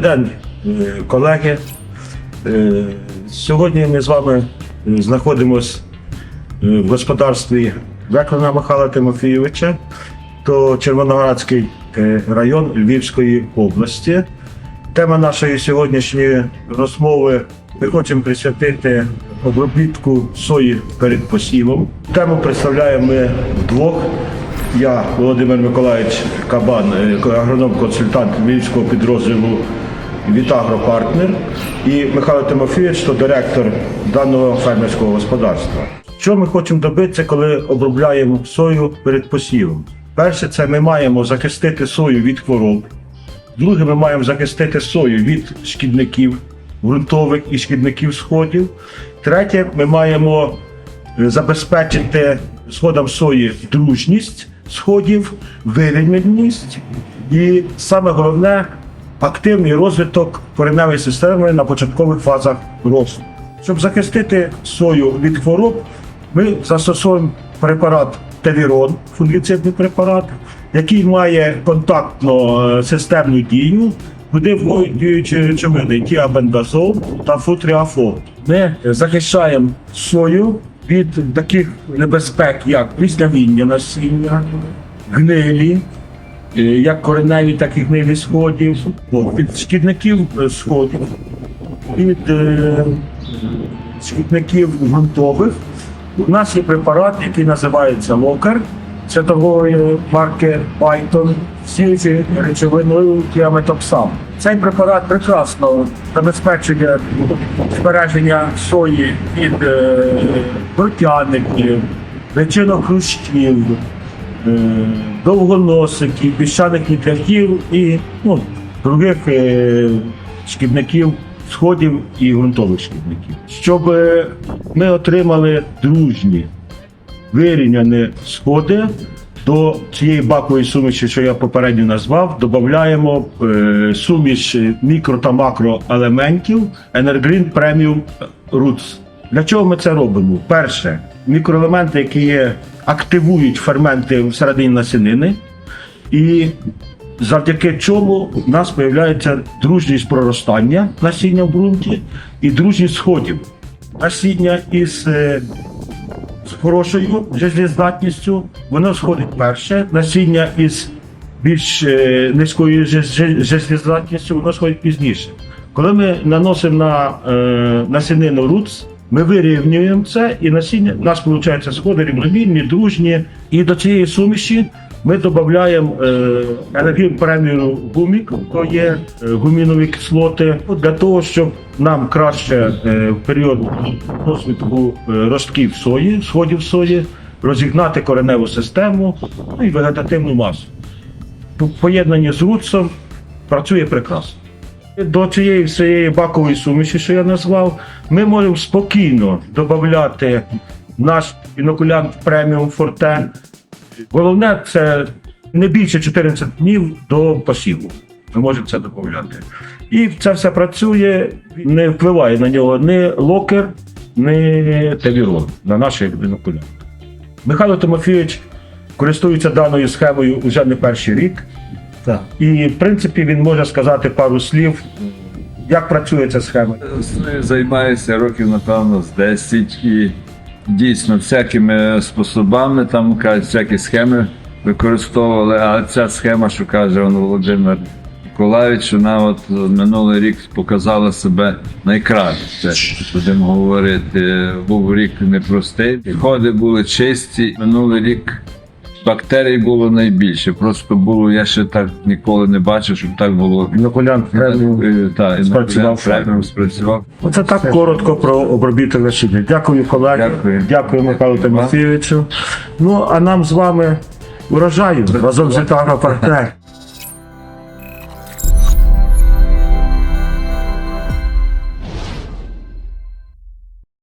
День, е, колеги. Е, Сьогодні ми з вами е, знаходимося в господарстві Веклина Михайла Тимофійовича, то Червоноградський район Львівської області. Тема нашої сьогоднішньої розмови ми хочемо присвятити обробітку сої перед посівом. Тему представляємо ми вдвох. Я Володимир Миколаївич Кабан, агроном-консультант Львівського підрозділу Вітагропартнер і Михайло Тимофійович, то директор даного фермерського господарства. Що ми хочемо добитися, коли обробляємо сою перед посівом? Перше, це ми маємо захистити сою від хвороб. Друге, ми маємо захистити сою від шкідників ґрунтових і шкідників сходів. Третє, ми маємо е, забезпечити сходам сої дружність сходів, вирівняність і саме головне активний розвиток кореневої системи на початкових фазах росту. Щоб захистити сою від хвороб, ми застосовуємо препарат Телірон, фунгіцидний препарат, який має контактно системну дію, куди входять речовини тіабендазол та футріафол. Ми захищаємо сою від таких небезпек, як післявіння насіння, гнилі, е, як кореневі, так і гнилі сходів, від шкідників е, сходів, від е, шкідників ґрунтових. У нас є препарат, який називається Локер. Це торгової марки Python цією речовиною тіаметоксам. Цей препарат прекрасно забезпечує збереження сої від е, протяників, личинохрущів, е, довгоносиків, піщаних нітряків і ну, других е, шкідників сходів і ґрунтових шкідників. Щоб е, ми отримали дружні вирівняні сходи. До цієї бакової суміші, що я попередньо назвав, додаємо е, суміш мікро та макроелементів Energreen Premium Roots. Для чого ми це робимо? Перше, мікроелементи, які є, активують ферменти всередині насінини, і завдяки чому в нас з'являється дружність проростання насіння в ґрунті і дружність сходів. Насіння із е, з хорошою жизнездатністю, воно сходить перше. Насіння із більш е, низькою жи- жи- жизнездатністю, воно сходить пізніше. Коли ми наносимо на е, насінину руц, ми вирівнюємо це, і насіння у нас виходить сходи рівномірні, дружні. І до цієї суміші ми додаємо е, енергію премію гумік, то є е, гумінові кислоти, для того, щоб нам краще е, в період розвитку ростків сої, сходів сої, розігнати кореневу систему ну, і вегетативну масу. В поєднанні з руцом працює прекрасно. До цієї всієї бакової суміші, що я назвав, ми можемо спокійно додати наш інокулянт преміум форте. Головне це не більше 14 днів до посіву. Ми можемо це додати. І це все працює, не впливає на нього ні локер, ні телірон, на наші інокулянти. Михайло Тимофійович користується даною схемою вже не перший рік. Так. І, в принципі, він може сказати пару слів, як працює ця схема. Займаюся років, напевно, з 10 і дійсно всякими способами, там кажуть, всякі схеми використовували. А ця схема, що каже он Володимир Миколаївич, вона от минулий рік показала себе найкраще. Будемо говорити, був рік непростий. Ходи були чисті. Минулий рік бактерій було найбільше. Просто було, я ще так ніколи не бачив, щоб так було. Інокулянт преміум. Е, Так, Спрацював. Оце так коротко про обробіток насіння. Дякую, колеги. Дякую. Дякую Михайлу Тимофійовичу. Ну, а нам з вами урожаю разом з Вітагропартнер.